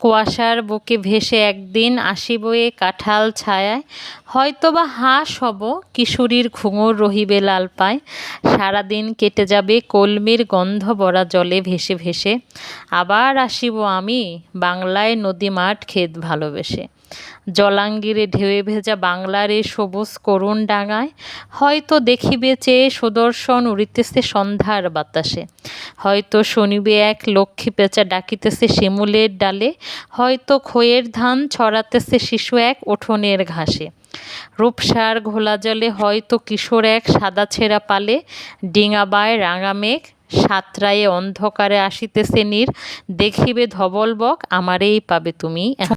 কুয়াশার বুকে ভেসে একদিন আসিব এ কাঁঠাল ছায়ায়। হয়তোবা হাঁস হব, কিশোরীর ঘুঙুর রহিবে লাল পায়। সারাদিন কেটে যাবে কলমির গন্ধ বরা জলে ভেসে ভেসে। আবার আসিব আমি বাংলায় নদী মাঠ ক্ষেত ভালোবেসে। জলাঙ্গিরে ঢেউয়ে ভেজা বাংলার এ সবুজ করুণ ডাঙায়, হয়তো দেখিবে চেয়ে সুদর্শন উড়িতেছে সন্ধ্যার বাতাসে। হয়তো শুনিবে এক লক্ষ্মী পেঁচা ডাকিতেছে শিমুলের ডালে, হয়তো খইয়ের ধান ছড়াতেছে শিশু এক উঠোনের ঘাসে। রূপসার ঘোলা জলে হয়তো কিশোর এক সাদা ছেঁড়া পালে ডিঙাবায় রাঙা মেঘ, সাতরায়ে অন্ধকারে আসিতেছে নীর, দেখিবে ধবল বক, আমারেই পাবে তুমি